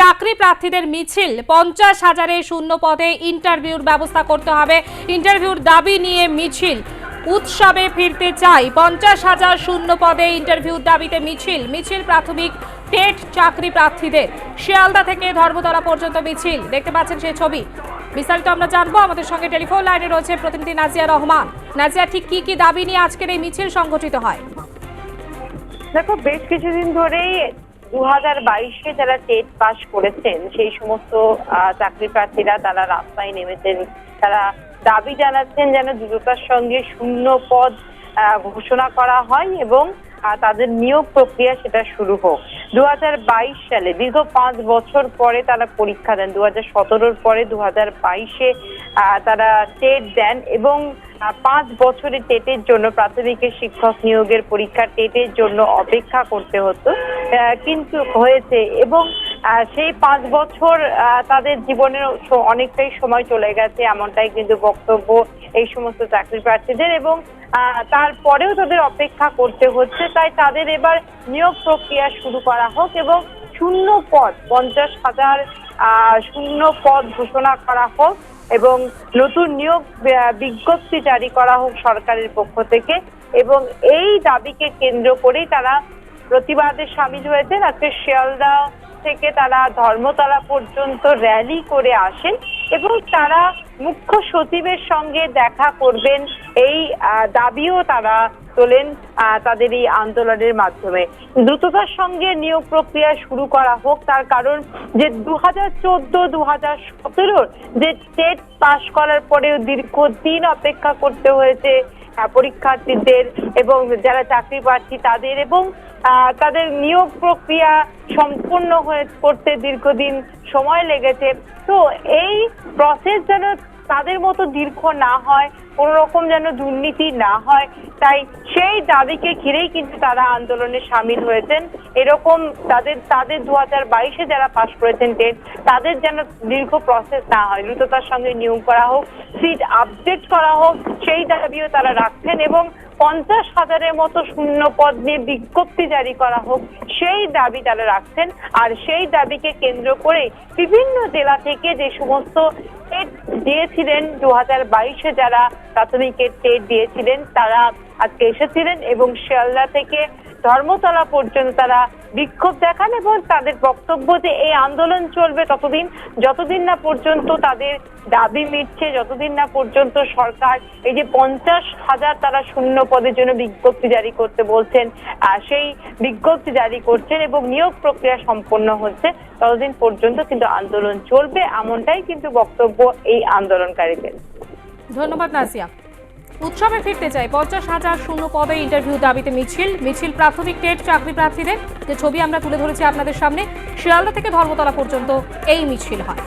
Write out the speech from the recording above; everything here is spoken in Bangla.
চাকরি প্রার্থীদের মিছিল। পঞ্চাশ হাজারে শূন্য পদে ইন্টারভিউর ব্যবস্থা করতে হবে। ইন্টারভিউর দাবি নিয়ে মিছিল। উৎসবে ফিরতে চাই। পঞ্চাশ হাজার শূন্য পদে ইন্টারভিউর দাবিতে মিছিল। মিছিল প্রাথমিক টেট চাকরি প্রার্থীদের। শিয়ালদা থেকে ধর্মতলা পর্যন্ত মিছিল। দেখতে পাচ্ছেন সেই ছবি। বিস্তারিত আমরা জানব। আমাদের সঙ্গে টেলিফোন লাইনে রয়েছে প্রতিনিধি নাজিয়া রহমান। নাজিয়া, ঠিক কি কি দাবি নিয়ে আজকের এই মিছিল সংগঠিত হয়? দেখো, বেশ কিছুদিন ধরেই দু হাজার বাইশে যারা টেট পাস করেছেন, সেই সমস্ত চাকরি প্রার্থীরা তারা রাস্তায় নেমেছেন। তারা দাবি জানাচ্ছেন যেন দ্রুততার সঙ্গে শূন্য পদ ঘোষণা করা হয় এবং তাদের নিয়োগ প্রক্রিয়া সেটা শুরু হোক। দু হাজার বাইশ সালে, দীর্ঘ পাঁচ বছর পরে তারা পরীক্ষা দেন। দু হাজার পরে দু হাজার তারা টেট দেন এবং পাঁচ বছরের টেটের জন্য প্রাথমিকের শিক্ষক নিয়োগের পরীক্ষা টেটের জন্য অপেক্ষা করতে হতো কিন্তু হয়েছে এবং সেই পাঁচ বছর তাদের জীবনের অনেকটাই সময় চলে গেছে, এমনটাই কিন্তু বক্তব্য এই সমস্ত চাকরি প্রার্থীদের এবং তারপরেও তাদের অপেক্ষা করতে হচ্ছে, তাই তাদের এবার নিয়োগ প্রক্রিয়া শুরু করা হোক এবং শূন্য পদ, পঞ্চাশ হাজার শূন্য পদ ঘোষণা করা হোক। এবং নতুন নিয়োগ বিজ্ঞপ্তি জারি করা হোক সরকারের পক্ষ থেকে এবং এই দাবিকে কেন্দ্র করেই তারা প্রতিবাদে সামিল হয়েছেন আজকে শিয়ালদা থেকে তারা ধর্মতলা পর্যন্ত র্যালি করে আসেন এবং তারা মুখ্য সচিবের সঙ্গে দেখা করবেন। এই দাবিও তারা তোলেন তাদের এই আন্দোলনের মাধ্যমে। দ্রুততার সঙ্গে নিয়োগ প্রক্রিয়া শুরু করা হোক, তার কারণ যে দু হাজার চোদ্দ দু হাজার সতেরোর যে টেট পাশ করার পরেও দীর্ঘদিন অপেক্ষা করতে হয়েছে পরীক্ষার্থীদের এবং যারা চাকরি প্রার্থী তাদের এবং তাদের নিয়োগ প্রক্রিয়া সম্পূর্ণ হয়ে করতে দীর্ঘদিন সময় লেগেছে। তো এই প্রসেস যেন তাদের মতো দীর্ঘ না হয় কোনো রকম যেন দুর্নীতি না হয়। তাই সেই দাবিকে ঘিরেই কিন্তু তারা আন্দোলনে সামিল হয়েছেন। এরকম তাদের তাদের দু হাজার বাইশে যারা পাশ করেছেন টেট তাদের যেন দীর্ঘ প্রসেস না হয়। দ্রুততার সঙ্গে নিয়োগ করা হোক সিট আপডেট করা হোক, সেই দাবিও তারা রাখছেন এবং পঞ্চাশ হাজারের মতো শূন্য পদ নিয়ে বিজ্ঞপ্তি জারি করা হোক, সেই দাবি তারা রাখছেন। আর সেই দাবিকে কেন্দ্র করে বিভিন্ন জেলা থেকে যে সমস্ত দিয়েছিলেন। দু হাজার বাইশে যারা প্রাথমিকের টেট দিয়েছিলেন তারা আজকে এসেছিলেন এবং শিয়ালদা থেকে ধর্মতলা পর্যন্ত তারা বিক্ষোভ দেখান এবং তাদের বক্তব্য যে এই আন্দোলন চলবে ততদিন, যতদিন না পর্যন্ত তাদের দাবি মিটছে, যতদিন না পর্যন্ত সরকার এই যে পঞ্চাশ হাজার তারা শূন্য পদের জন্য বিজ্ঞপ্তি জারি করতে বলছেন সেই বিজ্ঞপ্তি জারি করছেন এবং নিয়োগ প্রক্রিয়া সম্পন্ন হচ্ছে, ততদিন পর্যন্ত কিন্তু আন্দোলন চলবে এমনটাই কিন্তু বক্তব্য এই আন্দোলনকারীদের। ধন্যবাদ নাজিয়া উৎসবে ফিরতে চাই। পঞ্চাশ হাজার শূন্য পদে ইন্টারভিউ দাবিতে মিছিল। মিছিল প্রাথমিক টেট চাকরি প্রার্থীদের। যে ছবি আমরা তুলে ধরেছি আপনাদের সামনে, শিয়ালদা থেকে ধর্মতলা পর্যন্ত এই মিছিল হয়।